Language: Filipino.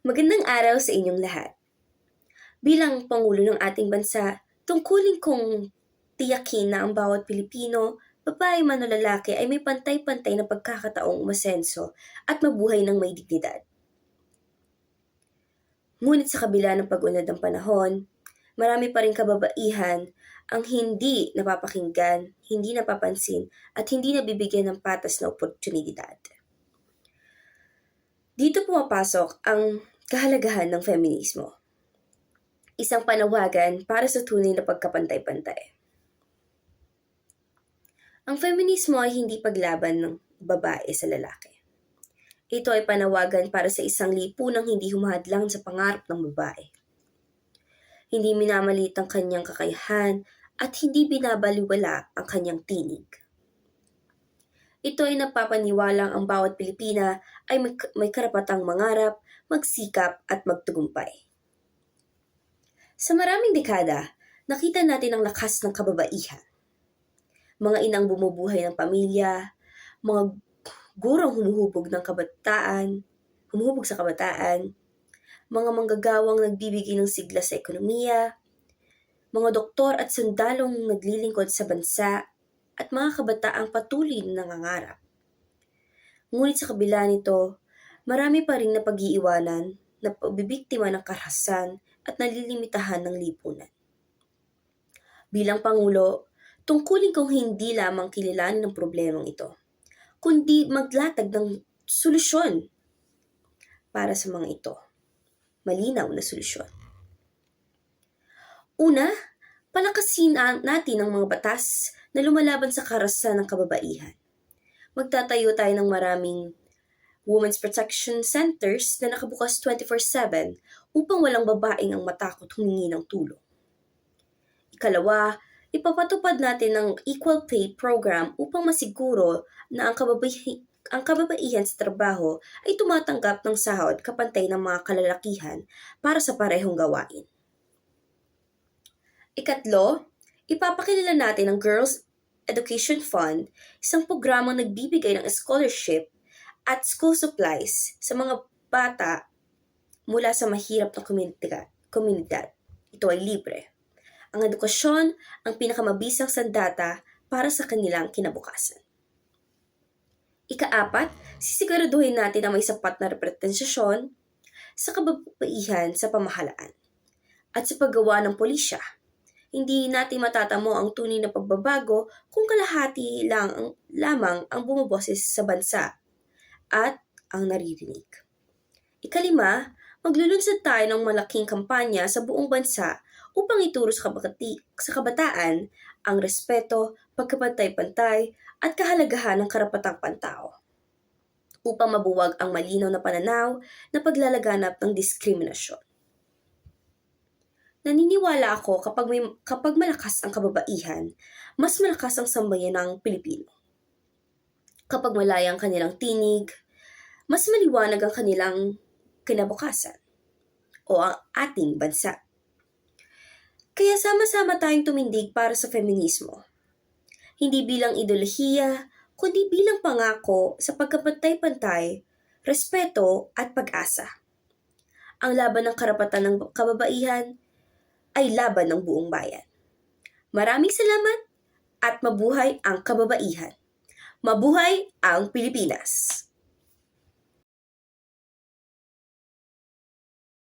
Magandang araw sa inyong lahat. Bilang Pangulo ng ating bansa, tungkulin kong tiyakin na ang bawat Pilipino, babae man o lalaki ay may pantay-pantay na pagkakataong umasenso at mabuhay ng may dignidad. Ngunit sa kabila ng pag-unad ng panahon, marami pa rin kababaihan ang hindi napapakinggan, hindi napapansin, at hindi nabibigyan ng patas na oportunidad. Dito pumapasok ang kahalagahan ng feminismo. Isang panawagan para sa tunay na pagkapantay-pantay. Ang feminismo ay hindi paglaban ng babae sa lalaki. Ito ay panawagan para sa isang lipunang hindi humahadlang sa pangarap ng babae. Hindi minamalit ang kanyang kakayahan at hindi binabaliwala ang kanyang tinig. Ito ay napapaniwalang ang bawat Pilipina ay may, may karapatang mangarap, magsikap at magtugumpay. Sa maraming dekada, nakita natin ang lakas ng kababaihan. Mga inang bumubuhay ng pamilya, mga gurong humuhubog ng kabataan, humuhubog sa kabataan, mga manggagawang nagbibigay ng sigla sa ekonomiya, mga doktor at sundalong naglilingkod sa bansa, at mga kabataang patuloy na nangangarap. Ngunit sa kabila nito, marami pa rin na pag-iiwanan na pabibiktima ng karahasan at nalilimitahan ng lipunan. Bilang Pangulo, tungkulin kong hindi lamang kililanin ang problemang ito, kundi maglatag ng solusyon para sa mga ito. Malinaw na solusyon. Una, palakasin natin ang mga batas na lumalaban sa karahasan ng kababaihan. Magtatayo tayo ng maraming Women's Protection Centers na nakabukas 24-7 upang walang babaeng ang matakot humingi ng tulong. Ikalawa, ipapatupad natin ang Equal Pay Program upang masiguro na ang, kababaihan, ang kababaihan sa trabaho ay tumatanggap ng sahod kapantay ng mga kalalakihan para sa parehong gawain. Ikatlo, ipapakilala natin ang Girls Education Fund, isang programang nagbibigay ng scholarship at school supplies sa mga bata mula sa mahirap na komunidad. Ito ay libre. Ang edukasyon ang pinakamabisang sandata para sa kanilang kinabukasan. Ikaapat, sisiguraduhin natin na may sapat na representasyon sa kababaihan sa pamahalaan at sa paggawa ng polisya. Hindi natin matatamo ang tunay na pagbabago kung kalahati lang ang, lamang ang bumaboses sa bansa at ang naririnig. Ikalima, maglulunsad tayo ng malaking kampanya sa buong bansa upang ituro sa, kabakati, sa kabataan ang respeto, pagkapantay-pantay at kahalagahan ng karapatang pantao upang mabuwag ang malinaw na pananaw na paglalaganap ng diskriminasyon. Naniniwala ako kapag, may, kapag malakas ang kababaihan, mas malakas ang sambayan ng Pilipino. Kapag malaya ang kanilang tinig, mas maliwanag ang kanilang kinabukasan o ang ating bansa. Kaya sama-sama tayong tumindig para sa feminismo. Hindi bilang ideolohiya, kundi bilang pangako sa pagkapantay-pantay, respeto at pag-asa. Ang laban ng karapatan ng kababaihan ay laban ng buong bayan. Maraming salamat at mabuhay ang kababaihan. Mabuhay ang Pilipinas!